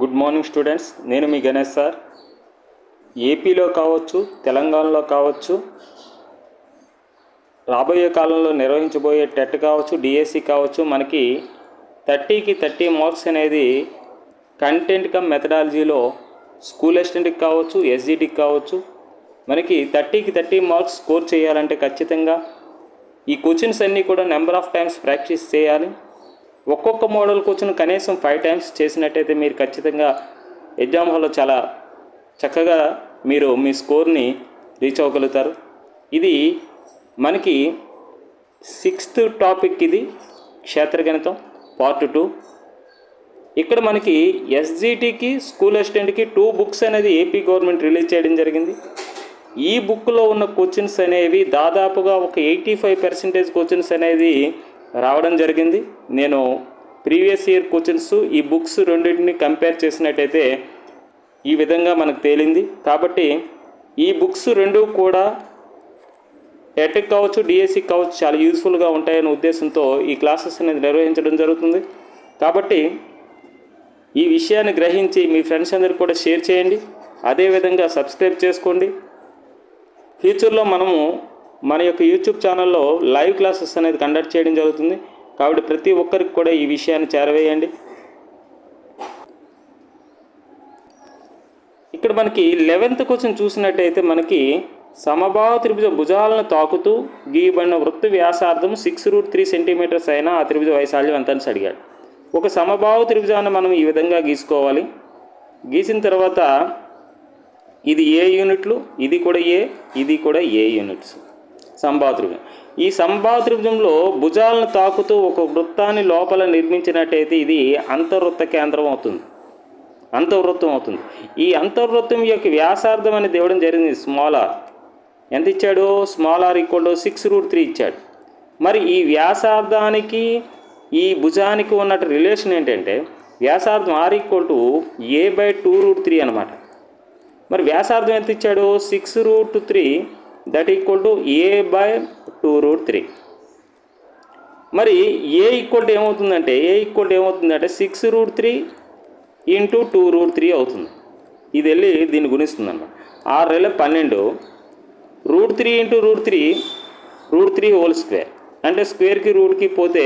Good morning students నేను మీ Ganesh sir. ఏపీలో కావచ్చు తెలంగాణలో కావచ్చు రాబోయే కాలంలో నిర్వహించబోయే టెట్ కావచ్చు డిఎస్సి కావచ్చు మనకి థర్టీకి థర్టీ మార్క్స్ అనేది కంటెంట్ కమ్ మెథడాలజీలో స్కూల్ అసిస్టెంట్కి కావచ్చు ఎస్జిటికి కావచ్చు మనకి థర్టీకి థర్టీ మార్క్స్ స్కోర్ చేయాలంటే ఖచ్చితంగా ఈ క్వశ్చన్స్ అన్నీ కూడా నెంబర్ ఆఫ్ టైమ్స్ ప్రాక్టీస్ చేయాలి. ఒక్కొక్క మోడల్ కూర్చొని కనీసం ఫైవ్ టైమ్స్ చేసినట్టయితే మీరు ఖచ్చితంగా ఎగ్జామ్ హాల్లో చాలా చక్కగా మీరు మీ స్కోర్ని రీచ్ అవ్వగలుగుతారు. ఇది మనకి సిక్స్త్ టాపిక్ ఇది క్షేత్రగణితం పార్ట్ టూ ఇక్కడ మనకి ఎస్జిటికి స్కూల్ అసిస్టెంట్కి టూ బుక్స్ అనేది ఏపీ గవర్నమెంట్ రిలీజ్ చేయడం జరిగింది. ఈ బుక్లో ఉన్న క్వశ్చన్స్ అనేవి దాదాపుగా ఒక ఎయిటీ ఫైవ్ పర్సెంటేజ్ క్వశ్చన్స్ అనేది రావడం జరిగింది. నేను ప్రీవియస్ ఇయర్ క్వశ్చన్స్ ఈ బుక్స్ రెండింటిని కంపేర్ చేసినట్టయితే ఈ విధంగా మనకు తేలింది. కాబట్టి ఈ బుక్స్ రెండు కూడా ఎటెక్ కావచ్చు డిఎస్సి కావచ్చు చాలా యూస్ఫుల్గా ఉంటాయనే ఉద్దేశంతో ఈ క్లాసెస్ అనేది నిర్వహించడం జరుగుతుంది. కాబట్టి ఈ విషయాన్ని గ్రహించి మీ ఫ్రెండ్స్ అందరికి కూడా షేర్ చేయండి. అదేవిధంగా సబ్స్క్రైబ్ చేసుకోండి. ఫ్యూచర్లో మనము మన యొక్క యూట్యూబ్ ఛానల్లో లైవ్ క్లాసెస్ అనేది కండక్ట్ చేయడం జరుగుతుంది. కాబట్టి ప్రతి ఒక్కరికి కూడా ఈ విషయాన్ని చేరవేయండి. ఇక్కడ మనకి లెవెన్త్ క్వశ్చన్ చూసినట్టయితే మనకి సమభావ త్రిభుజ భుజాలను తాకుతూ గీయబడిన వృత్తి వ్యాసార్థం సిక్స్ రూట్ త్రీ సెంటీమీటర్స్ అయినా ఆ త్రిభుజ వైశాల్యం ఎంత అని అడిగాడు. ఒక సమభావ త్రిభుజాన్ని మనం ఈ విధంగా గీసుకోవాలి. గీసిన తర్వాత ఇది ఏ యూనిట్లు? ఇది కూడా ఏ ఇది కూడా ఏ యూనిట్స్. సంభావ ఈ సంభావ భుజాలను తాకుతూ ఒక వృత్తాన్ని లోపల నిర్మించినట్టయితే ఇది అంతర్వృత్త కేంద్రం అవుతుంది. అంతర్వృత్తం అవుతుంది. ఈ అంతర్వృత్తం యొక్క వ్యాసార్థం అనేది ఇవ్వడం జరిగింది స్మాల్ ఆర్ ఎంత ఇచ్చాడు? Small r equal to six root three ఇచ్చాడు. మరి ఈ వ్యాసార్థానికి ఈ భుజానికి ఉన్నట్టు రిలేషన్ ఏంటంటే వ్యాసార్థం r equal to a by two root three అనమాట మరి వ్యాసార్థం ఎంత ఇచ్చాడు? Six root three that equal to a by two root three మరి ఏ ఈక్వల్ టు ఏమవుతుందంటే ఏ ఈక్వల్ టు ఏమవుతుందంటే six root three into two root three అవుతుంది. ఇది వెళ్ళి దీన్ని గుణిస్తుంది అన్నమాట ఆరు నెలల పన్నెండు root three into root three root three whole square అంటే స్క్వేర్కి రూట్కి పోతే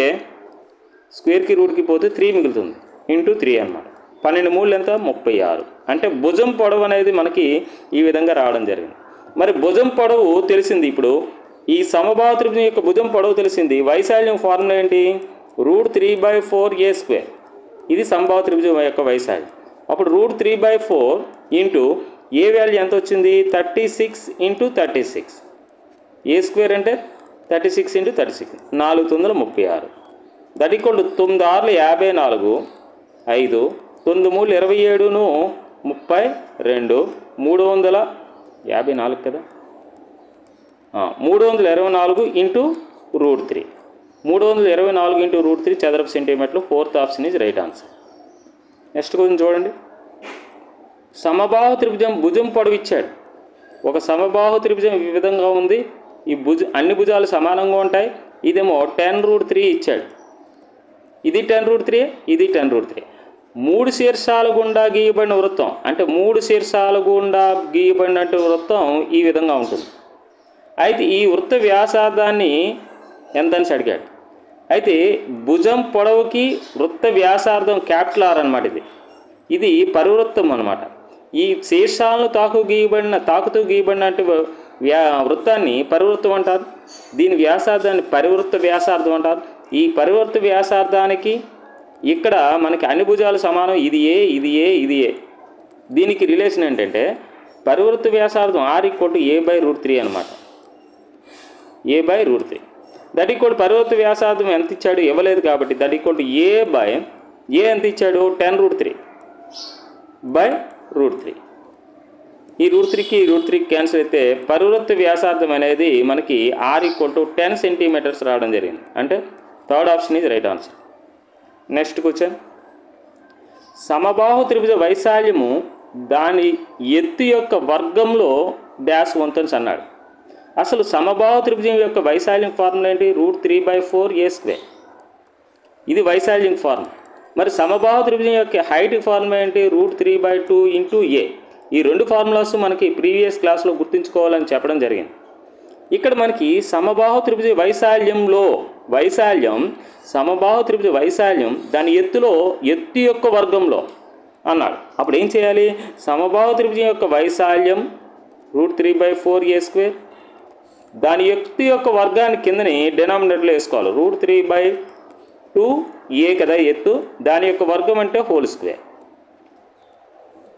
స్క్వేర్కి రూట్కి పోతే త్రీ మిగులుతుంది. ఇంటూ త్రీ అనమాట పన్నెండు మూడు ఎంత? ముప్పై ఆరు. అంటే భుజం పొడవు అనేది మనకి ఈ విధంగా రావడం జరిగింది. మరి భుజం పొడవు తెలిసింది ఇప్పుడు. ఈ సమభావత్రిభుజం యొక్క భుజం పొడవు తెలిసింది. వైశాల్యం ఫార్ములా ఏంటి? Root three by four a square. ఇది సంభావ త్రిభుజం యొక్క వైశాల్యం. అప్పుడు root three by four into a value ఎంత వచ్చింది? Thirty six into thirty six. A square అంటే? Thirty six into thirty six. నాలుగు వందల ముప్పై ఆరు. దట్ ఈక్వల్ తొమ్మిది ఆరులు యాభై నాలుగు. ఐదు. తొమ్మిది మూడు ఇరవై ఏడును ముప్పై రెండు. మూడు వందల యాభై నాలుగు కదా? మూడు వందల ఇరవై నాలుగు ఇంటూ రూట్ త్రీ. మూడు వందల ఇరవై నాలుగు ఇంటూ రూట్ త్రీ చదరపు సెంటీమీటర్లు fourth option is right answer. Next question చూడండి. సమబాహు త్రిభుజం భుజం పొడవు ఇచ్చాడు. ఒక సమబాహు త్రిభుజం ఈ విధంగా ఉంది. ఈ భుజ అన్ని భుజాలు సమానంగా ఉంటాయి. ఇదేమో టెన్ రూట్ త్రీ ఇచ్చాడు. ఇది టెన్ రూట్ త్రీ ఇది టెన్ రూట్ త్రీ. మూడు శీర్షాలు గుండా గీయబడిన వృత్తం. అంటే మూడు శీర్షాలు గుండా గీయబడినట్టు వృత్తం ఈ విధంగా ఉంటుంది. అయితే ఈ వృత్త వ్యాసార్థాన్ని ఎంతని అడిగాడు. అయితే భుజం పొడవుకి వృత్త వ్యాసార్థం క్యాపిటల్ ఆర్ అనమాట ఇది. ఇది పరివృత్తం అనమాట ఈ శీర్షాలను తాకు గీయబడిన తాకుతూ గీయబడినట్టు వ్యా వృత్తాన్ని పరివృత్తం అంటారు. దీని వ్యాసార్థాన్ని పరివృత్త వ్యాసార్థం అంటారు. ఈ పరివృత్త వ్యాసార్థానికి ఇక్కడ మనకి అన్ని భుజాలు సమానం ఇది ఏ ఇది ఏ ఇది ఏ. దీనికి రిలేషన్ ఏంటంటే పరివృత్తి వ్యాసార్థం R equal to A by root three అనమాట A by root three that equal పరివృత్తి వ్యాసార్థం ఎంత ఇచ్చాడు? ఇవ్వలేదు కాబట్టి that equal to A by A ఎంత ఇచ్చాడు? Ten root three by root three ఈ రూట్ త్రీకి రూట్ త్రీకి క్యాన్సిల్ అయితే పరివృత్తి వ్యాసార్థం అనేది మనకి R equal to ten centimetres రావడం జరిగింది. అంటే థర్డ్ ఆప్షన్ ఇది రైట్ ఆన్సర్ నెక్స్ట్ క్వశ్చన్ సమబాహు త్రిభుజ వైశాల్యము దాని ఎత్తు యొక్క వర్గంలో డాష్ వంతన్స్ అన్నాడు. అసలు సమబాహు త్రిభుజం యొక్క వైశాల్యం ఫార్ములా ఏంటి? Root three by four a square. ఇది వైశాల్యం ఫార్మ్. మరి సమబాహు త్రిభుజం యొక్క హైట్ ఫార్ములా ఏంటి? Root three by two into a. ఈ రెండు ఫార్ములాస్ మనకి ప్రీవియస్ క్లాస్లో గుర్తుంచుకోవాలని చెప్పడం జరిగింది. ఇక్కడ మనకి సమబాహు త్రిభుజ వైశాల్యంలో వైశాల్యం సమబాహు త్రిభుజ వైశాల్యం దాని ఎత్తులో ఎత్తు యొక్క వర్గంలో అన్నాడు. అప్పుడు ఏం చేయాలి? సమబాహు త్రిభుజం యొక్క వైశాల్యం root three by four a square. దాని ఎత్తు యొక్క వర్గాన్ని కిందని డినామినేటర్లో వేసుకోవాలి. Root three by two a కదా ఎత్తు? దాని యొక్క వర్గం అంటే హోల్ స్క్వేర్.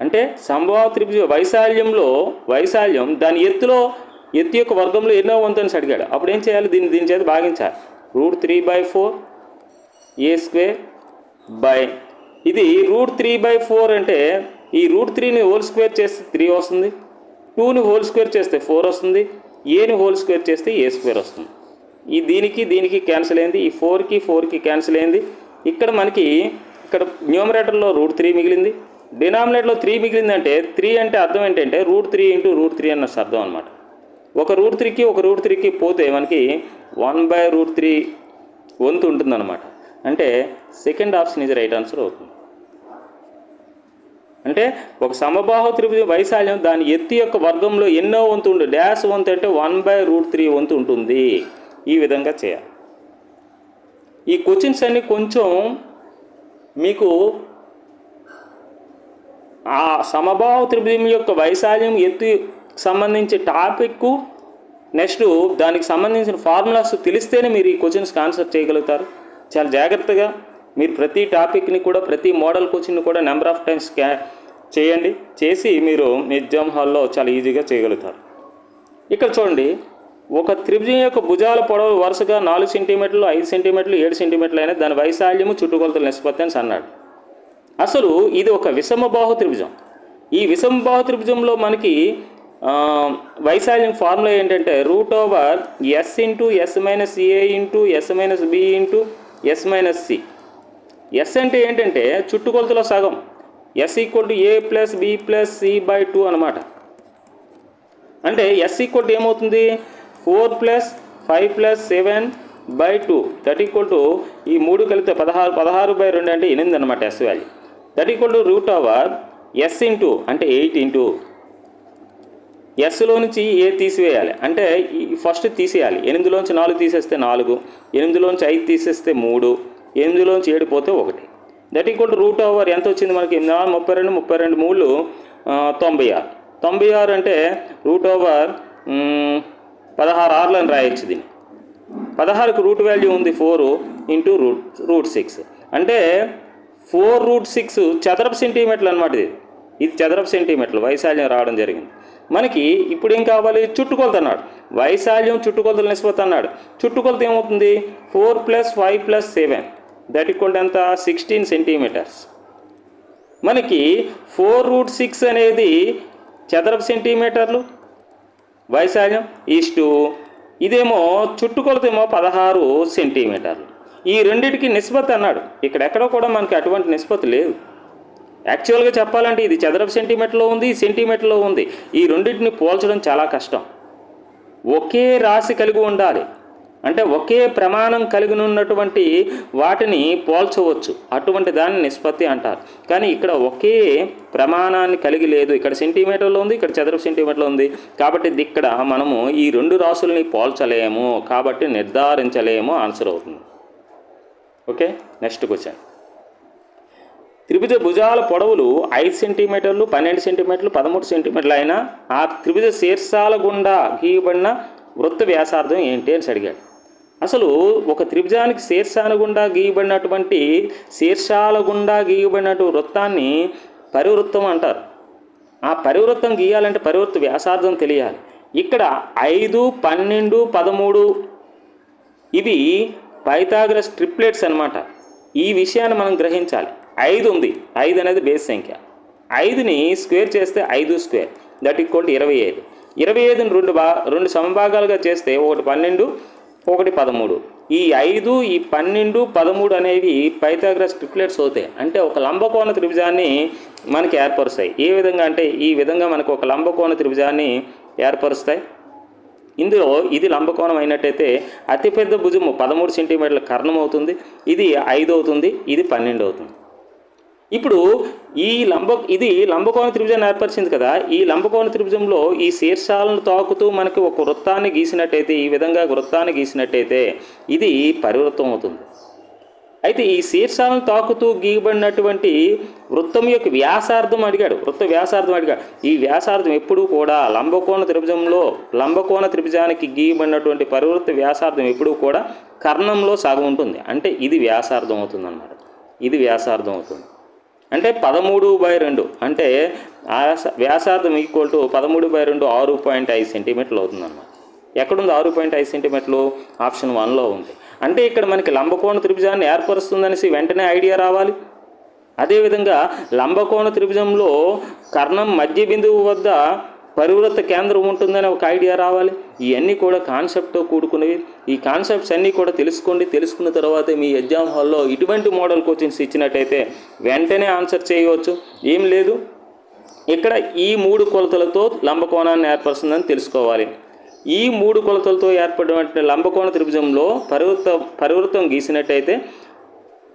అంటే సంభవ త్రిభుజ వైశాల్యంలో వైశాల్యం దాని ఎత్తులో ఎత్తు యొక్క వర్గంలో ఎన్నో వంతు అని అడిగాడు. అప్పుడు ఏం చేయాలి? దీన్ని దీని చేత భాగించాలి. Root three by four a square by. ఇది రూట్ త్రీ బై ఫోర్ అంటే ఈ రూట్ త్రీని హోల్ స్క్వేర్ చేస్తే త్రీ వస్తుంది టూని హోల్ స్క్వేర్ చేస్తే ఫోర్ వస్తుంది ఏని హోల్ స్క్వేర్ చేస్తే ఏ స్క్వేర్ వస్తుంది. ఈ దీనికి దీనికి క్యాన్సిల్ అయింది ఈ ఫోర్కి ఫోర్కి క్యాన్సిల్ అయింది. ఇక్కడ మనకి ఇక్కడ న్యూమరేటర్లో రూట్ త్రీ మిగిలింది. డినామినేటర్లో త్రీ మిగిలిందంటే త్రీ అంటే అర్థం ఏంటంటే root three into root three అన్న అర్థం అనమాట ఒక రూట్ త్రీకి ఒక రూట్ త్రీకి పోతే మనకి వన్ బై రూట్ త్రీ వంతు ఉంటుందన్నమాట. అంటే సెకండ్ ఆప్షన్ ఇది రైట్ ఆన్సర్ అవుతుంది. అంటే ఒక సమబాహు త్రిభుజం వైశాల్యం దాని ఎత్తు యొక్క వర్గంలో ఎన్నో వంతు ఉండు డాష్ వంతు అంటే వన్ బై రూట్ త్రీ వంతు ఉంటుంది. ఈ విధంగా చేయాలి. ఈ క్వశ్చన్స్ అన్నీ కొంచెం మీకు ఆ సమబాహు త్రిభుజం యొక్క వైశాల్యం ఎత్తు సంబంధించి టాపిక్ నెక్స్ట్ దానికి సంబంధించిన ఫార్ములాస్ తెలిస్తేనే మీరు ఈ క్వశ్చన్స్కి ఆన్సర్ చేయగలుగుతారు. చాలా జాగ్రత్తగా మీరు ప్రతి టాపిక్ని కూడా ప్రతి మోడల్ క్వశ్చన్ని కూడా నెంబర్ ఆఫ్ టైమ్స్ క్యా చేయండి. చేసి మీరు మీ ఎగ్జామ్ హాల్లో చాలా ఈజీగా చేయగలుగుతారు. ఇక్కడ చూడండి. ఒక త్రిభుజం యొక్క భుజాల పొడవు వరుసగా నాలుగు సెంటీమీటర్లు ఐదు సెంటీమీటర్లు ఏడు సెంటీమీటర్లు అయినా దాని వైశాల్యము చుట్టుకొలతల నిష్పత్తి అని అన్నాడు అసలు ఇది ఒక విషమబాహు త్రిభుజం. ఈ విషమబాహు త్రిభుజంలో మనకి వైశాల్యం ఫార్ములా ఏంటంటే root over s into s minus a into s minus b into s minus c. S అంటే ఏంటంటే చుట్టుకొలతలో సగం. S equal to a plus b plus c by two అనమాట అంటే ఎస్ ఈక్వల్ టు ఏమవుతుంది? Four plus five plus seven by two. That equal to ఈ మూడు కలిపితే పదహారు పదహారు బై రెండు అంటే ఎనిమిది అనమాట s value. That equal to root over s into అంటే ఎయిట్ ఇంటూ. ఎస్లో నుంచి ఏ తీసివేయాలి. అంటే ఈ ఫస్ట్ తీసేయాలి. ఎనిమిదిలోంచి నాలుగు తీసేస్తే నాలుగు ఎనిమిదిలోంచి ఐదు తీసేస్తే మూడు ఎనిమిదిలోంచి ఏడు పోతే ఒకటి. That equal to root over ఎంత వచ్చింది మనకి? ఎనిమిది నాలుగు ముప్పై రెండు ముప్పై రెండు మూడు తొంభై ఆరు. తొంభై ఆరు అంటే రూట్ ఓవర్ పదహారు ఆరులు అని రాయొచ్చు దీన్ని. పదహారుకు రూట్ వాల్యూ ఉంది four into root root six అంటే ఫోర్ రూట్ సిక్స్ చదరపు సెంటీమీటర్లు అనమాట ఇది. ఇది చదరపు సెంటీమీటర్లు వైశాల్యం రావడం జరిగింది. మనకి ఇప్పుడు ఏం కావాలి? చుట్టుకొలత అన్నాడు. వైశాల్యం చుట్టుకొలతలు నిష్పత్తి అన్నాడు. చుట్టుకొలత ఏమవుతుంది? Four plus five plus seven. That equal ఎంత? Sixteen centimetres. మనకి ఫోర్ రూట్ సిక్స్ అనేది చదరపు సెంటీమీటర్లు. వైశాల్యం ఈస్టు ఇదేమో చుట్టుకొలతేమో పదహారు సెంటీమీటర్లు. ఈ రెండింటికి నిష్పత్తి అన్నాడు. ఇక్కడెక్కడో కూడా మనకి అటువంటి నిష్పత్తి లేదు. యాక్చువల్గా చెప్పాలంటే ఇది చదరపు సెంటీమీటర్లో ఉంది సెంటీమీటర్లో ఉంది. ఈ రెండింటిని పోల్చడం చాలా కష్టం. ఒకే రాశి కలిగి ఉండాలి. అంటే ఒకే ప్రమాణం కలిగి ఉన్నటువంటి వాటిని పోల్చవచ్చు. అటువంటి దాన్ని నిష్పత్తి అంటారు. కానీ ఇక్కడ ఒకే ప్రమాణాన్ని కలిగి లేదు. ఇక్కడ సెంటీమీటర్లో ఉంది ఇక్కడ చదరపు సెంటీమీటర్లో ఉంది. కాబట్టి ఇది ఇక్కడ మనము ఈ రెండు రాసుల్ని పోల్చలేము. కాబట్టి నిర్ధారించలేము. ఆన్సర్ అవుతుంది. ఓకే నెక్స్ట్ క్వశ్చన్ త్రిభుజ భుజాల పొడవులు ఐదు సెంటీమీటర్లు పన్నెండు సెంటీమీటర్లు పదమూడు సెంటీమీటర్లు అయినా ఆ త్రిభుజ శీర్షాల గుండా గీయబడిన వృత్త వ్యాసార్థం ఏంటి అని అడిగాడు. అసలు ఒక త్రిభుజానికి శీర్షాల గుండా గీయబడినటువంటి శీర్షాల గుండా గీయబడినటువంటి వృత్తాన్ని పరివృత్తం అంటారు. ఆ పరివృత్తం గీయాలంటే పరివృత్త వ్యాసార్థం తెలియాలి. ఇక్కడ ఐదు పన్నెండు పదమూడు ఇవి పైతాగ్రస్ ట్రిప్లెట్స్ అన్నమాట. ఈ విషయాన్ని మనం గ్రహించాలి. ఐదు ఉంది. ఐదు అనేది బేస్ సంఖ్య. ఐదుని స్క్వేర్ చేస్తే ఐదు స్క్వేర్. దట్ ఈక్వల్ టు ఇరవై ఐదు. ఇరవై ఐదుని రెండు భా రెండు సమభాగాలుగా చేస్తే ఒకటి పన్నెండు ఒకటి పదమూడు. ఈ ఐదు ఈ పన్నెండు పదమూడు అనేవి పైథాగరస్ ట్రిప్లెట్స్ అవుతాయి. అంటే ఒక లంబకోణ త్రిభుజాన్ని మనకి ఏర్పరుస్తాయి. ఏ విధంగా అంటే ఈ విధంగా మనకు ఒక లంబకోణ త్రిభుజాన్ని ఏర్పరుస్తాయి. ఇందులో ఇది లంబకోణం అయినట్టయితే అతిపెద్ద భుజము పదమూడు సెంటీమీటర్ల కర్ణం అవుతుంది. ఇది ఐదు అవుతుంది. ఇది పన్నెండు అవుతుంది. ఇప్పుడు ఈ లంబ ఇది లంబకోణ త్రిభుజాన్ని ఏర్పరిచింది కదా ఈ లంబకోణ త్రిభుజంలో ఈ శీర్షాలను తాకుతూ మనకి ఒక వృత్తాన్ని గీసినట్టయితే ఈ విధంగా వృత్తాన్ని గీసినట్టయితే ఇది పరివృత్తం అవుతుంది. అయితే ఈ శీర్షాలను తాకుతూ గీయబడినటువంటి వృత్తం యొక్క వ్యాసార్థం అడిగాడు వృత్త వ్యాసార్థం అడిగాడు. ఈ వ్యాసార్థం ఎప్పుడూ కూడా లంబకోణ త్రిభుజంలో లంబకోణ త్రిభుజానికి గీయబడినటువంటి పరివృత్త వ్యాసార్థం ఎప్పుడూ కూడా కర్ణంలో సగం ఉంటుంది. అంటే ఇది వ్యాసార్థం అవుతుంది అన్నమాట ఇది వ్యాసార్థం అవుతుంది. అంటే పదమూడు బై రెండు. అంటే వ్యాసార్థం ఈక్వల్ టు పదమూడు బై రెండు ఆరు పాయింట్ ఐదు సెంటీమీటర్లు అవుతుందన్నమాట. ఎక్కడుంది ఆరు పాయింట్ ఐదు సెంటీమీటర్లు? ఆప్షన్ వన్లో ఉంది. అంటే ఇక్కడ మనకి లంబకోణ త్రిభుజాన్ని ఏర్పరుస్తుందనేసి వెంటనే ఐడియా రావాలి. అదేవిధంగా లంబకోణ త్రిభుజంలో కర్ణం మధ్య బిందువు వద్ద పరివృత్త కేంద్రం ఉంటుందని ఒక ఐడియా రావాలి. ఇవన్నీ కూడా కాన్సెప్ట్తో కూడుకున్నవి. ఈ కాన్సెప్ట్స్ అన్నీ కూడా తెలుసుకోండి. తెలుసుకున్న తర్వాత మీ ఎగ్జామ్ హాల్లో ఇటువంటి మోడల్ కోచింగ్స్ ఇచ్చినట్టయితే వెంటనే ఆన్సర్ చేయవచ్చు. ఏం లేదు. ఇక్కడ ఈ మూడు కొలతలతో లంబకోణాన్ని ఏర్పరుస్తుందని తెలుసుకోవాలి. ఈ మూడు కొలతలతో ఏర్పడినటువంటి లంబకోణ త్రిభుజంలో పరివృత్త పరివృత్తం గీసినట్టయితే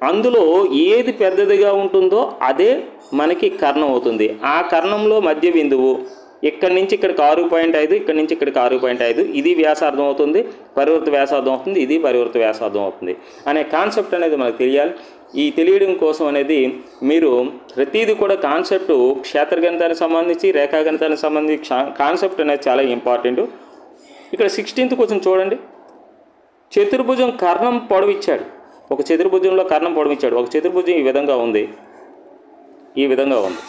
అందులో ఏది పెద్దదిగా ఉంటుందో అదే మనకి కర్ణం అవుతుంది. ఆ కర్ణంలో మధ్య బిందువు ఇక్కడి నుంచి ఇక్కడికి ఆరు పాయింట్ ఐదు ఇక్కడి నుంచి ఇక్కడికి ఆరు పాయింట్ ఐదు. ఇది వ్యాసార్థం అవుతుంది పరివృత వ్యాసార్థం అవుతుంది ఇది పరివృత వ్యాసార్థం అవుతుంది అనే కాన్సెప్ట్ అనేది మనకు తెలియాలి. ఈ తెలియడం కోసం అనేది మీరు ప్రతిదీ కూడా కాన్సెప్ట్ క్షేత్రగణితానికి సంబంధించి రేఖాగణితానికి సంబంధించి కాన్సెప్ట్ అనేది చాలా ఇంపార్టెంట్. ఇక్కడ సిక్స్టీన్త్ కొంచెం చూడండి. చతుర్భుజం కర్ణం పొడవిచ్చాడు. ఒక చతుర్భుజంలో కర్ణం పొడవిచ్చాడు. ఒక చతుర్భుజం ఈ విధంగా ఉంది. ఈ విధంగా ఉంది.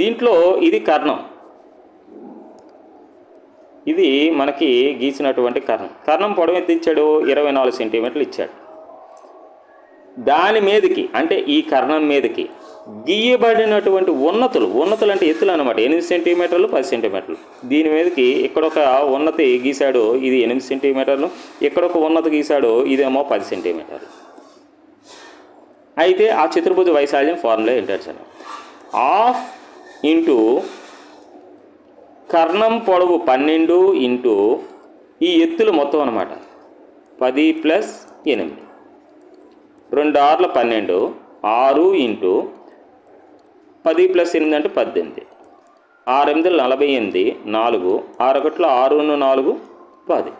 దీంట్లో ఇది కర్ణం. ఇది మనకి గీసినటువంటి కర్ణం. కర్ణం పొడవు ఎంత ఇచ్చాడు? ఇరవై నాలుగు సెంటీమీటర్లు ఇచ్చాడు. దాని మీదకి అంటే ఈ కర్ణం మీదకి గీయబడినటువంటి ఉన్నతులు ఉన్నతులు అంటే ఎత్తులు అనమాట ఎనిమిది సెంటీమీటర్లు పది సెంటీమీటర్లు. దీని మీదకి ఇక్కడ ఒక ఉన్నతి గీశాడు ఇది ఎనిమిది సెంటీమీటర్లు. ఇక్కడ ఒక ఉన్నతి గీశాడు ఇదేమో పది సెంటీమీటర్లు. అయితే ఆ చతుర్భుజ వైశాల్యం ఫార్ములా ఏంటంటే ఆఫ్ ఇంటూ కర్ణం పొడవు పన్నెండు ఇంటూ ఈ ఎత్తులు మొత్తం అనమాట పది ప్లస్ ఎనిమిది. రెండు ఆరుల పన్నెండు ఆరు ఇంటూ పది ప్లస్ ఎనిమిది అంటే పద్దెనిమిది. ఆరు ఎనిమిది నలభై ఎనిమిది నాలుగు. ఆరు ఆరును నాలుగు పది.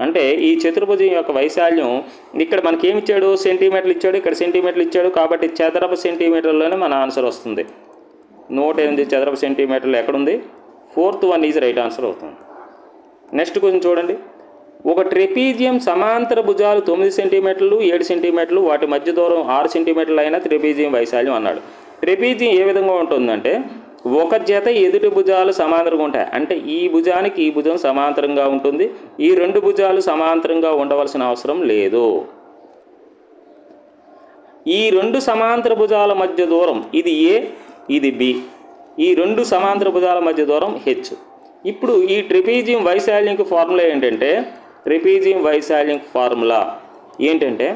అంటే ఈ చతుర్భుజం యొక్క వైశాల్యం ఇక్కడ మనకి ఏమి ఇచ్చాడు సెంటీమీటర్లు ఇచ్చాడు. ఇక్కడ సెంటీమీటర్లు ఇచ్చాడు కాబట్టి చదరపు సెంటీమీటర్లోనే మన ఆన్సర్ వస్తుంది. నూట ఎనిమిది చదరపు సెంటీమీటర్లు ఎక్కడుంది? Fourth one is right answer అవుతుంది. నెక్స్ట్ క్వశ్చన్ చూడండి. ఒక ట్రెపీజియం సమాంతర భుజాలు తొమ్మిది సెంటీమీటర్లు ఏడు సెంటీమీటర్లు వాటి మధ్య దూరం ఆరు సెంటీమీటర్లు అయినా ట్రెపీజియం వైశాల్యం అన్నాడు. ట్రెపీజియం ఏ విధంగా ఉంటుందంటే ఒక జత ఎదుటి భుజాలు సమాంతరంగా ఉంటాయి. అంటే ఈ భుజానికి ఈ భుజం సమాంతరంగా ఉంటుంది. ఈ రెండు భుజాలు సమాంతరంగా ఉండవలసిన అవసరం లేదు. ఈ రెండు సమాంతర భుజాల మధ్య దూరం ఇది ఏ? ఇది బి. ఈ రెండు సమాంతర భుజాల మధ్య దూరం హెచ్ ఇప్పుడు ఈ ట్రిపీజియం వైశాల్యంకి ఫార్ములా ఏంటంటే ట్రిపీజియం వైశాల్యం ఫార్ములా ఏంటంటే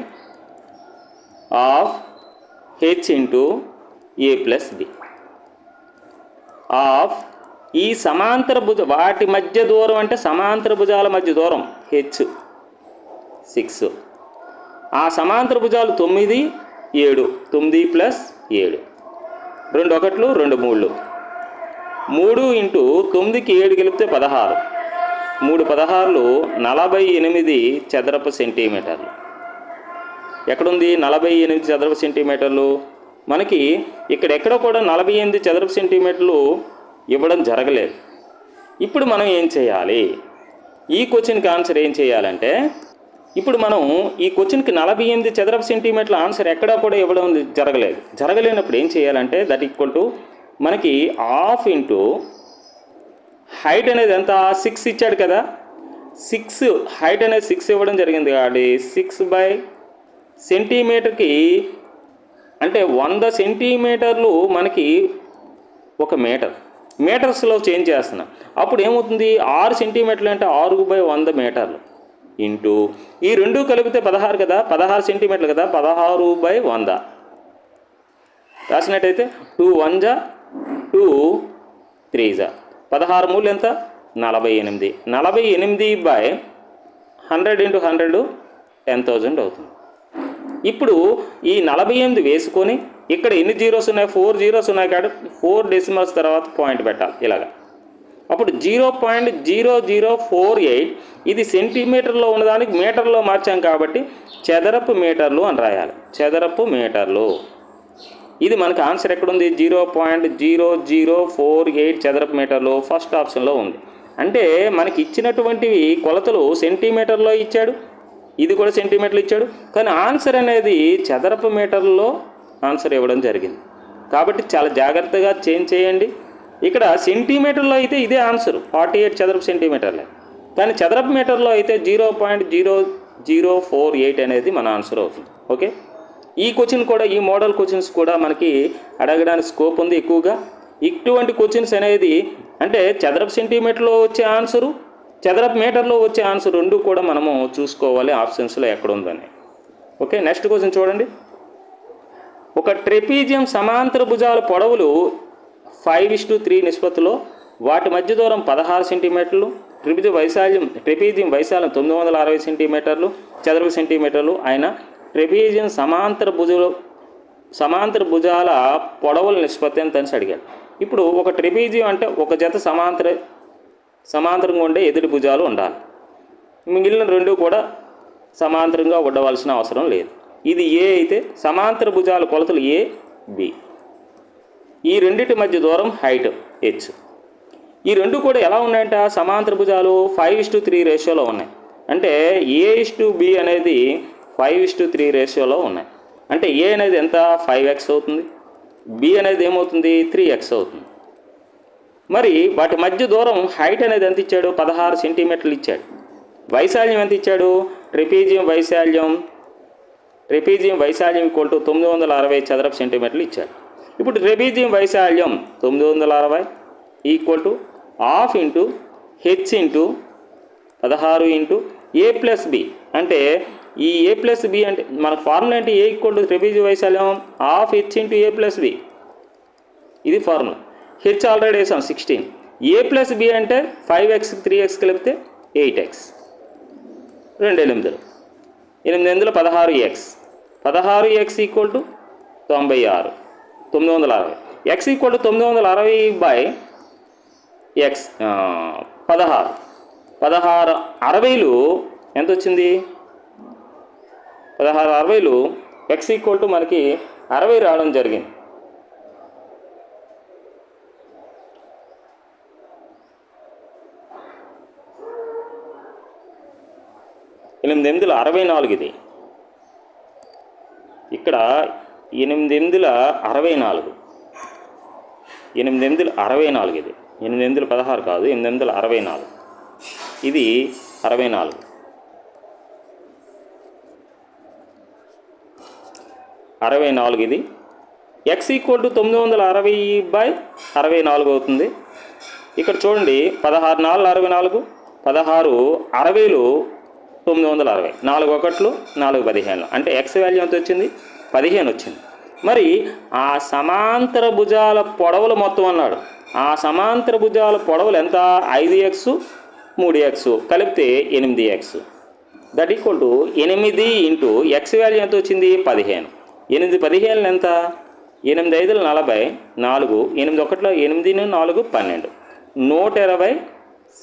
half h into a plus b of ఈ సమాంతర భుజ వాటి మధ్య దూరం అంటే సమాంతర భుజాల మధ్య దూరం హెచ్ సిక్స్ ఆ సమాంతర భుజాలు తొమ్మిది ఏడు తొమ్మిది ప్లస్ ఏడు. రెండు ఒకట్లు రెండు మూడు మూడు ఇంటూ తొమ్మిదికి ఏడు కలిపితే పదహారు. మూడు పదహారులు నలభై ఎనిమిది చదరపు సెంటీమీటర్లు. ఎక్కడుంది నలభై ఎనిమిది చదరపు సెంటీమీటర్లు? మనకి ఇక్కడ ఎక్కడ కూడా నలభై ఎనిమిది చదరపు సెంటీమీటర్లు ఇవ్వడం జరగలేదు. ఇప్పుడు మనం ఏం చేయాలి? ఈ క్వశ్చన్కి ఆన్సర్ ఏం చేయాలంటే ఇప్పుడు మనం ఈ క్వశ్చన్కి నలభై ఎనిమిది చదరపు సెంటీమీటర్ల ఆన్సర్ ఎక్కడా కూడా ఇవ్వడం జరగలేదు. జరగలేనప్పుడు ఏం చేయాలంటే దట్ ఈక్వల్ టు మనకి హాఫ్ ఇంటూ హైట్ అనేది ఎంత? సిక్స్ ఇచ్చాడు కదా. సిక్స్ హైట్ అనేది సిక్స్ ఇవ్వడం జరిగింది కాబట్టి సిక్స్ బై సెంటీమీటర్కి అంటే వంద సెంటీమీటర్లు మనకి ఒక మీటర్. మీటర్స్లో చేంజ్ చేస్తున్నాం. అప్పుడు ఏమవుతుంది? ఆరు సెంటీమీటర్లు అంటే ఆరు బై వంద మీటర్లు ఇంటూ ఈ రెండు కలిపితే పదహారు కదా. పదహారు సెంటీమీటర్లు కదా. పదహారు బై వంద. రాసినట్టయితే టూ వన్ జా టూ త్రీ జా పదహారు మూడు ఎంత? నలభై ఎనిమిది. నలభై ఎనిమిది by hundred into hundred ten thousand అవుతుంది. ఇప్పుడు ఈ నలభై ఎనిమిది వేసుకొని ఇక్కడ ఎన్ని జీరోస్ ఉన్నాయి? ఫోర్ జీరోస్ ఉన్నాయి కాబట్టి ఫోర్ డెసిమల్స్ తర్వాత పాయింట్ పెట్టాలి ఇలాగా. అప్పుడు zero point zero zero four eight ఇది సెంటీమీటర్లో ఉన్నదానికి మీటర్లో మార్చాం కాబట్టి చదరపు మీటర్లు అని రాయాలి. చదరపు మీటర్లు. ఇది మనకి ఆన్సర్ ఎక్కడుంది? Zero point zero zero four eight చదరపు మీటర్లు ఫస్ట్ ఆప్షన్లో ఉంది. అంటే మనకి ఇచ్చినటువంటివి కొలతలు సెంటీమీటర్లో ఇచ్చాడు. ఇది కూడా సెంటీమీటర్లు ఇచ్చాడు. కానీ ఆన్సర్ అనేది చదరపు మీటర్లో ఆన్సర్ ఇవ్వడం జరిగింది. కాబట్టి చాలా జాగ్రత్తగా చేంజ్ చేయండి. ఇక్కడ సెంటీమీటర్లో అయితే ఇదే ఆన్సర్. ఫార్టీ ఎయిట్ చదరపు సెంటీమీటర్లే. కానీ చదరపు మీటర్లో అయితే zero point zero zero four eight అనేది మన ఆన్సర్ అవుతుంది. ఓకే? ఈ క్వశ్చన్ కూడా ఈ మోడల్ క్వశ్చన్స్ కూడా మనకి అడగడానికి స్కోప్ ఉంది ఎక్కువగా. ఇటువంటి క్వశ్చన్స్ అనేది అంటే చదరపు సెంటీమీటర్లో వచ్చే ఆన్సరు చదరపు మీటర్లో వచ్చే ఆన్సర్ రెండు కూడా మనము చూసుకోవాలి ఆప్షన్స్లో ఎక్కడ ఉందని. ఓకే నెక్స్ట్ క్వశ్చన్ చూడండి. ఒక ట్రెపీజియం సమాంతర భుజాల పొడవులు ఫైవ్ ఇస్టు త్రీ నిష్పత్తిలో వాటి మధ్య దూరం పదహారు సెంటీమీటర్లు ట్రిపిజ వైశాల్యం ట్రెపీజియం వైశాల్యం తొమ్మిది వందల అరవై సెంటీమీటర్లు చదరపు సెంటీమీటర్లు ఆయన ట్రెపీజియం సమాంతర భుజాలు సమాంతర భుజాల పొడవుల నిష్పత్తి ఎంత అని అడిగాడు. ఇప్పుడు ఒక ట్రెపీజియం అంటే ఒక జత సమాంతర సమాంతరంగా ఉండే ఎదుటి భుజాలు ఉండాలి. మిగిలిన రెండు కూడా సమాంతరంగా ఉండవలసిన అవసరం లేదు. ఇది ఏ అయితే సమాంతర భుజాల కొలతలు ఏ బి. ఈ రెండింటి మధ్య దూరం హైట్ హెచ్ ఈ రెండు కూడా ఎలా ఉన్నాయంట? సమాంతర భుజాలు ఫైవ్ ఇస్ టు త్రీ రేషియోలో ఉన్నాయి. అంటే ఏ ఇస్ టు బి అనేది ఫైవ్ ఇస్ టు త్రీ రేషియోలో ఉన్నాయి. అంటే ఏ అనేది ఎంత? ఫైవ్ ఎక్స్ అవుతుంది. బి అనేది ఏమవుతుంది? త్రీ ఎక్స్ అవుతుంది. మరి వాటి మధ్య దూరం హైట్ అనేది ఎంత ఇచ్చాడు? పదహారు సెంటీమీటర్లు ఇచ్చాడు. వైశాల్యం ఎంత ఇచ్చాడు? ట్రిపీజియం వైశాల్యం ట్రెపీజియం వైశాల్యం ఈక్వల్ టు తొమ్మిది వందల అరవై చదరపు సెంటీమీటర్లు ఇచ్చాడు. ఇప్పుడు ట్రెపీజియం వైశాల్యం తొమ్మిది వందల అరవై equal to half into h into పదహారు ఇంటూ ఏ ప్లస్ బి అంటే ఈ ఏ ప్లస్ బి అంటే మన ఫార్ములా ఏంటి? ఏ ఈక్వల్ టు త్రిభుజ వైశాల్యం half h into a plus b ఇది ఫార్ములా హెచ్ ఆల్రెడీ వేసాం సిక్స్టీన్ ఏ ప్లస్ బి అంటే ఫైవ్ ఎక్స్ త్రీ ఎక్స్ కలిపితే ఎయిట్ ఎక్స్ రెండు ఎనిమిదిలు ఎనిమిది ఎనిమిదిలో పదహారు ఎక్స్ పదహారు ఎక్స్ ఈక్వల్ టు తొంభై ఆరు. తొమ్మిది వందల అరవై. ఎక్స్ ఈక్వల్ టు తొమ్మిది వందల అరవై బై ఎక్స్ పదహారు. పదహారు అరవైలు ఎంత వచ్చింది? పదహారు అరవైలు ఎక్స్ ఈక్వల్ టు మనకి అరవై రావడం జరిగింది. ఎనిమిది ఎనిమిదిల అరవై నాలుగు ఇది ఇక్కడ ఎనిమిది ఎనిమిదిల అరవై నాలుగు. ఎనిమిది ఎనిమిదిల అరవై నాలుగు ఇది ఎనిమిది ఎనిమిదిల పదహారు కాదు ఎనిమిది ఎనిమిదిల అరవై నాలుగు. ఇది అరవై నాలుగు. అరవై నాలుగు ఇది. ఎక్స్ ఈక్వల్ టు తొమ్మిది వందల అరవై బై అరవై నాలుగు అవుతుంది. ఇక్కడ చూడండి పదహారు నాలుగు అరవై నాలుగు పదహారు అరవైలు తొమ్మిది వందల అరవై. నాలుగు ఒకట్లు నాలుగు పదిహేను అంటే ఎక్స్ వాల్యూ ఎంత వచ్చింది? పదిహేను వచ్చింది. మరి ఆ సమాంతర భుజాల పొడవులు మొత్తం అన్నాడు. ఆ సమాంతర భుజాల పొడవులు ఎంత? ఐదు ఎక్స్ మూడు ఎక్స్ కలిపితే ఎనిమిది ఎక్స్ దట్ ఈక్వల్ టు ఎనిమిది ఇంటూ ఎక్స్ వాల్యూ ఎంత వచ్చింది? పదిహేను. ఎనిమిది పదిహేను ఎంత? ఎనిమిది ఐదులు నలభై నాలుగు ఎనిమిది ఒకటిలో ఎనిమిది నాలుగు పన్నెండు. నూట ఇరవై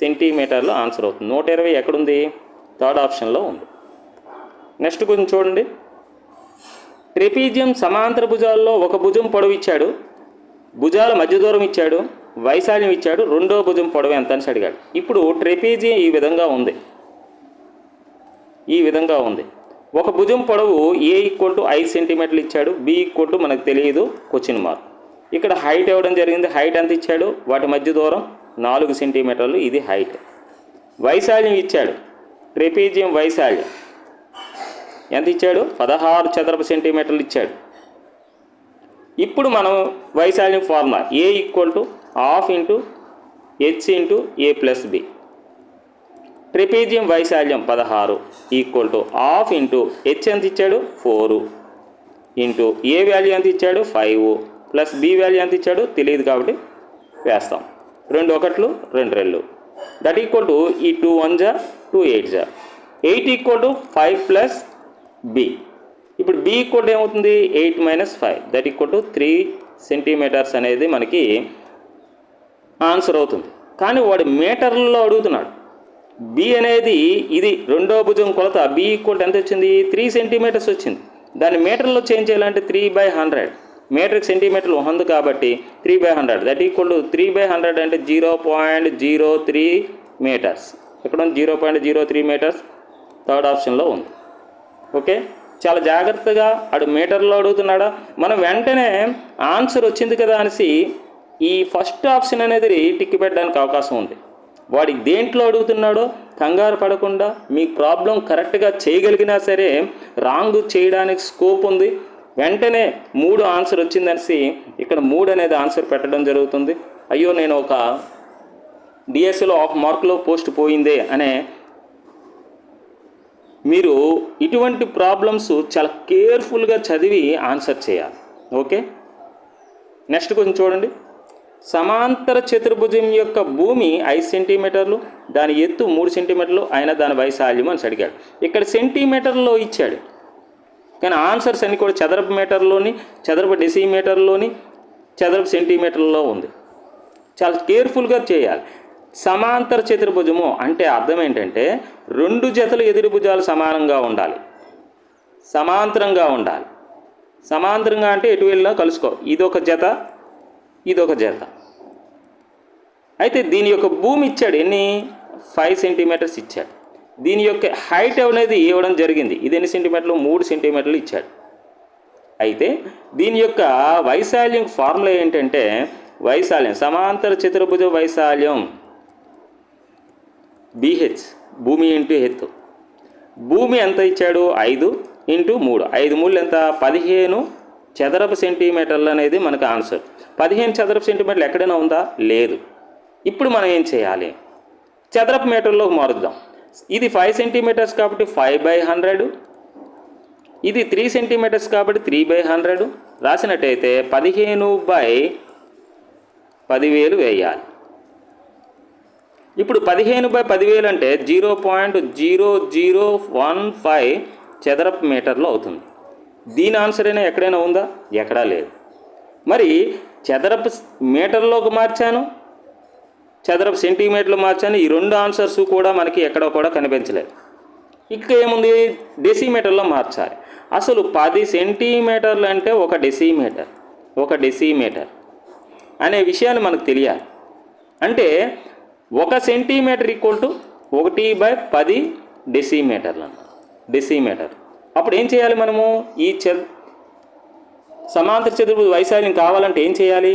సెంటీమీటర్లు ఆన్సర్ అవుతుంది. నూట ఇరవై ఎక్కడుంది? థర్డ్ ఆప్షన్లో ఉంది. నెక్స్ట్ కొంచెం చూడండి. ట్రెపీజియం సమాంతర భుజాల్లో ఒక భుజం పొడవు ఇచ్చాడు. భుజాల మధ్య దూరం ఇచ్చాడు. వైశాల్యం ఇచ్చాడు. రెండో భుజం పొడవు ఎంత అని అడిగాడు. ఇప్పుడు ట్రెపీజియం ఈ విధంగా ఉంది. ఈ విధంగా ఉంది. ఒక భుజం పొడవు ఏ ఈక్వల్ టు ఐదు సెంటీమీటర్లు ఇచ్చాడు బి ఈక్వల్ టు మనకు తెలియదు క్వశ్చన్ మార్క్ ఇక్కడ హైట్ ఇవ్వడం జరిగింది. హైట్ ఎంత ఇచ్చాడు? వాటి మధ్య దూరం నాలుగు సెంటీమీటర్లు ఇది హైట్ వైశాల్యం ఇచ్చాడు. ట్రెపీజియం వైశాల్యం. ఎంత ఇచ్చాడు? పదహారు చదరపు సెంటీమీటర్లు ఇచ్చాడు. ఇప్పుడు మనం వైశాల్యం formula a equal to half into h into a plus b trapezium వైశాల్యం పదహారు equal to half into h ఎంత ఇచ్చాడు? ఫోరు. ఇంటూ ఏ వాల్యూ ఎంత ఇచ్చాడు? ఫైవ్. ప్లస్ బి వాల్యూ ఎంత ఇచ్చాడు? తెలియదు కాబట్టి వేస్తాం. రెండు ఒకట్లు రెండు రెండు. దట్ ఈక్వల్ టు ఈ టూ వన్ జా టూ ఎయిట్ జా eight equal to five plus b. ఇప్పుడు బి ఈక్వల్ ఏమవుతుంది? Eight minus five. That equal to three centimetres అనేది మనకి ఆన్సర్ అవుతుంది. కానీ వాడు మీటర్లలో అడుగుతున్నాడు. బి అనేది ఇది రెండో భుజం కొలత. బి ఈక్వల్ ఎంత వచ్చింది? త్రీ సెంటీమీటర్స్ వచ్చింది. దాన్ని మీటర్లో చేంజ్ చేయాలంటే త్రీ బై హండ్రెడ్ మీటర్కి సెంటీమీటర్లు ఉంది కాబట్టి three by hundred that equal to three by hundred అంటే zero point zero three metres ఇక్కడ ఉంది zero point zero three metres third ఆప్షన్లో ఉంది. ఓకే చాలా జాగ్రత్తగా అడు మీటర్లో అడుగుతున్నాడా? మనం వెంటనే ఆన్సర్ వచ్చింది కదా అనేసి ఈ ఫస్ట్ ఆప్షన్ అనేది టిక్కి పెట్టడానికి అవకాశం ఉంది. వాడికి దేంట్లో అడుగుతున్నాడో కంగారు పడకుండా మీ ప్రాబ్లం కరెక్ట్గా చేయగలిగినా సరే రాంగ్ చేయడానికి స్కోప్ ఉంది. వెంటనే మూడు ఆన్సర్ వచ్చిందనేసి ఇక్కడ మూడు అనేది ఆన్సర్ పెట్టడం జరుగుతుంది. అయ్యో నేను ఒక డిఎస్సిలో ఆఫ్ మార్కులో పోస్ట్ పోయిందే అనే మీరు ఇటువంటి ప్రాబ్లమ్స్ చాలా కేర్ఫుల్గా చదివి ఆన్సర్ చేయాలి. ఓకే? నెక్స్ట్ కొంచెం చూడండి. సమాంతర చతుర్భుజం యొక్క భూమి ఐదు సెంటీమీటర్లు దాని ఎత్తు మూడు సెంటీమీటర్లు ఆయన దాని వైశాల్యం అని అడిగాడు. ఇక్కడ సెంటీమీటర్లో ఇచ్చాడు. కానీ ఆన్సర్స్ అన్ని కూడా చదరపు మీటర్లోని చదరపు డెసిమీటర్లోని చదరపు సెంటీమీటర్లో ఉంది. చాలా కేర్ఫుల్గా చేయాలి. సమాంతర చతుర్భుజము అంటే అర్థం ఏంటంటే రెండు జతలు ఎదురు భుజాలు సమానంగా ఉండాలి. సమాంతరంగా ఉండాలి. సమాంతరంగా అంటే ఎటు వెళ్ళినా కలుసుకో. ఇదొక జత. ఇదొక జత. అయితే దీని యొక్క భూమి ఇచ్చాడు ఎన్ని? ఫైవ్ సెంటీమీటర్స్ ఇచ్చాడు. దీని యొక్క హైట్ అనేది ఇవ్వడం జరిగింది. ఇది ఎన్ని సెంటీమీటర్లు మూడు సెంటీమీటర్లు ఇచ్చాడు. అయితే దీని యొక్క వైశాల్యం ఫార్ములా ఏంటంటే వైశాల్యం సమాంతర చతుర్భుజ వైశాల్యం బీహెచ్ భూమి ఇంటూ హెత్తు భూమి ఎంత ఇచ్చాడు? ఐదు ఇంటూ మూడు. ఐదు మూడు ఎంత పదిహేను చదరపు సెంటీమీటర్లు అనేది మనకు ఆన్సర్ పదిహేను చదరపు సెంటీమీటర్లు ఎక్కడైనా ఉందా? లేదు. ఇప్పుడు మనం ఏం చేయాలి? చదరపు మీటర్లో మారుద్దాం. ఇది ఫైవ్ సెంటీమీటర్స్ కాబట్టి ఫైవ్ బై హండ్రెడ్ ఇది త్రీ సెంటీమీటర్స్ కాబట్టి త్రీ బై హండ్రెడ్ రాసినట్టయితే పదిహేను బై పదివేలు వేయాలి. ఇప్పుడు పదిహేను బై పదివేలు అంటే zero point zero zero one five చదరపు మీటర్లు అవుతుంది. దీని ఆన్సర్ అయినా ఎక్కడైనా ఉందా? ఎక్కడా లేదు. మరి చదరపు మీటర్లోకి మార్చాను. చదరపు సెంటీమీటర్లు మార్చాను. ఈ రెండు ఆన్సర్స్ కూడా మనకి ఎక్కడ కూడా కనిపించలేదు. ఇక ఏముంది? డెసిమీటర్లో మార్చాలి. అసలు పది సెంటీమీటర్లు అంటే ఒక డెసిమీటర్. ఒక డెసిమీటర్ అనే విషయాన్ని మనకు తెలియాలి. అంటే ఒక సెంటీమీటర్ ఈక్వల్ టు ఒకటి బై పది డెసిమీటర్లు అన్న. డెసిమీటర్. అప్పుడు ఏం చేయాలి మనము? ఈ సమాంతర చతుర్భుజ వైశాల్యం కావాలంటే ఏం చేయాలి?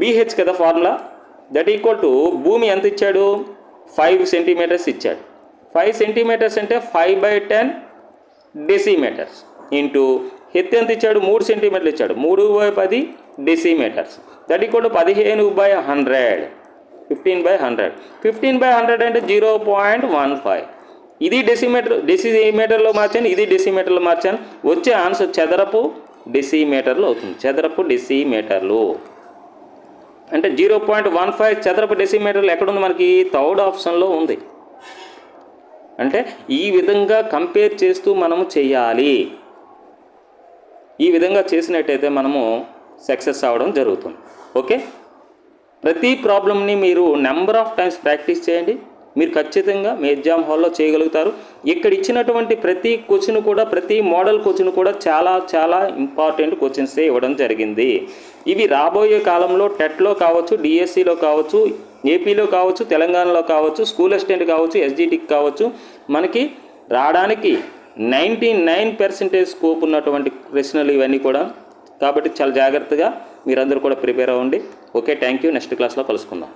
బీహెచ్ కదా ఫార్ములా దట్ ఈక్వల్ టు భూమి ఎంత ఇచ్చాడు? ఫైవ్ సెంటీమీటర్స్ ఇచ్చాడు. ఫైవ్ సెంటీమీటర్స్ అంటే five by ten decimetres into ఎత్తు ఎంత ఇచ్చాడు? మూడు సెంటీమీటర్లు ఇచ్చాడు. మూడు బై పది డెసీమీటర్స్ దట్ ఈక్వల్ టు పదిహేను by hundred fifteen by hundred fifteen by hundred అంటే జీరో పాయింట్ వన్ ఫైవ్ ఇది డెసిమీటర్ డెసిమీటర్లో మార్చాను ఇది డెసిమీటర్లో మార్చాను. వచ్చే ఆన్సర్ చదరపు డెసిమీటర్లు అవుతుంది. చదరపు డెసిమీటర్లు అంటే జీరో పాయింట్ వన్ ఫైవ్ చదరపు డెసిమీటర్లు ఎక్కడుంది మనకి? థర్డ్ ఆప్షన్లో ఉంది. అంటే ఈ విధంగా కంపేర్ చేస్తూ మనము చేయాలి. ఈ విధంగా చేసినట్టయితే మనము సక్సెస్ అవ్వడం జరుగుతుంది. ఓకే? ప్రతి ప్రాబ్లమ్ని మీరు నెంబర్ ఆఫ్ టైమ్స్ ప్రాక్టీస్ చేయండి. మీరు ఖచ్చితంగా మీ ఎగ్జామ్ హాల్లో చేయగలుగుతారు. ఇక్కడ ఇచ్చినటువంటి ప్రతి క్వశ్చన్ కూడా ప్రతి మోడల్ క్వశ్చన్ కూడా చాలా చాలా ఇంపార్టెంట్ క్వశ్చన్సే ఇవ్వడం జరిగింది. ఇవి రాబోయే కాలంలో టెట్లో కావచ్చు డిఎస్సిలో కావచ్చు ఏపీలో కావచ్చు తెలంగాణలో కావచ్చు స్కూల్ అసిస్టెంట్ కావచ్చు ఎస్జిటికి కావచ్చు. మనకి రావడానికి నైంటీ నైన్ పర్సెంటేజ్ స్కోప్ ఉన్నటువంటి ప్రశ్నలు ఇవన్నీ కూడా. కాబట్టి చాలా జాగ్రత్తగా మీరందరూ కూడా ప్రిపేర్ అవ్వండి. Okay thank you. నెక్స్ట్ క్లాస్లో కలుసుకుందాం.